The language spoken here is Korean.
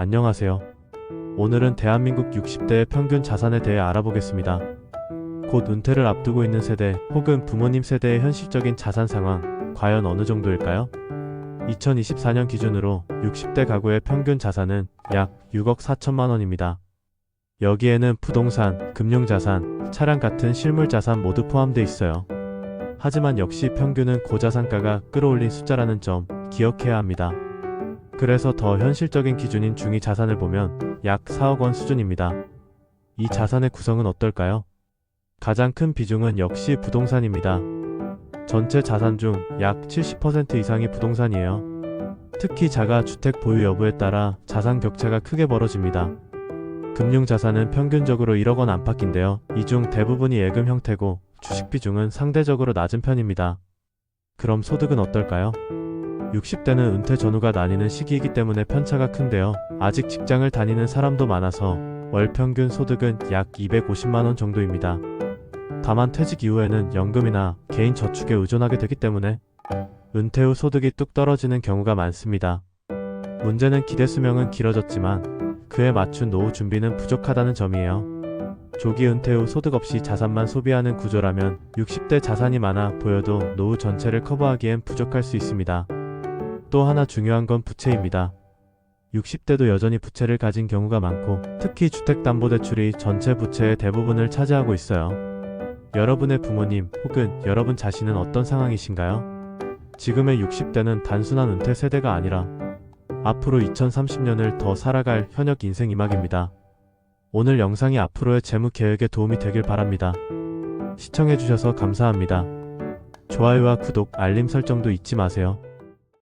안녕하세요. 오늘은 대한민국 60대의 평균 자산에 대해 알아보겠습니다. 곧 은퇴를 앞두고 있는 세대 혹은 부모님 세대의 현실적인 자산 상황, 과연 어느 정도일까요? 2024년 기준으로 60대 가구의 평균 자산은 약 6억 4천만 원입니다. 여기에는 부동산, 금융자산, 차량 같은 실물자산 모두 포함되어 있어요. 하지만 역시 평균은 고자산가가 끌어올린 숫자라는 점 기억해야 합니다. 그래서 더 현실적인 기준인 중위 자산을 보면 약 4억 원 수준입니다. 이 자산의 구성은 어떨까요? 가장 큰 비중은 역시 부동산입니다. 전체 자산 중 약 70% 이상이 부동산이에요. 특히 자가 주택 보유 여부에 따라 자산 격차가 크게 벌어집니다. 금융 자산은 평균적으로 1억 원 안팎인데요. 이 중 대부분이 예금 형태고 주식 비중은 상대적으로 낮은 편입니다. 그럼 소득은 어떨까요? 60대는 은퇴 전후가 나뉘는 시기이기 때문에 편차가 큰데요. 아직 직장을 다니는 사람도 많아서 월 평균 소득은 약 250만원 정도입니다. 다만 퇴직 이후에는 연금이나 개인 저축에 의존하게 되기 때문에 은퇴 후 소득이 뚝 떨어지는 경우가 많습니다. 문제는 기대 수명은 길어졌지만 그에 맞춘 노후 준비는 부족하다는 점이에요. 조기 은퇴 후 소득 없이 자산만 소비하는 구조라면 60대 자산이 많아 보여도 노후 전체를 커버하기엔 부족할 수 있습니다. 또 하나 중요한 건 부채입니다. 60대도 여전히 부채를 가진 경우가 많고 특히 주택담보대출이 전체 부채의 대부분을 차지하고 있어요. 여러분의 부모님 혹은 여러분 자신은 어떤 상황이신가요? 지금의 60대는 단순한 은퇴 세대가 아니라 앞으로 2030년을 더 살아갈 현역 인생 이막입니다. 오늘 영상이 앞으로의 재무 계획에 도움이 되길 바랍니다. 시청해주셔서 감사합니다. 좋아요와 구독, 알림 설정도 잊지 마세요.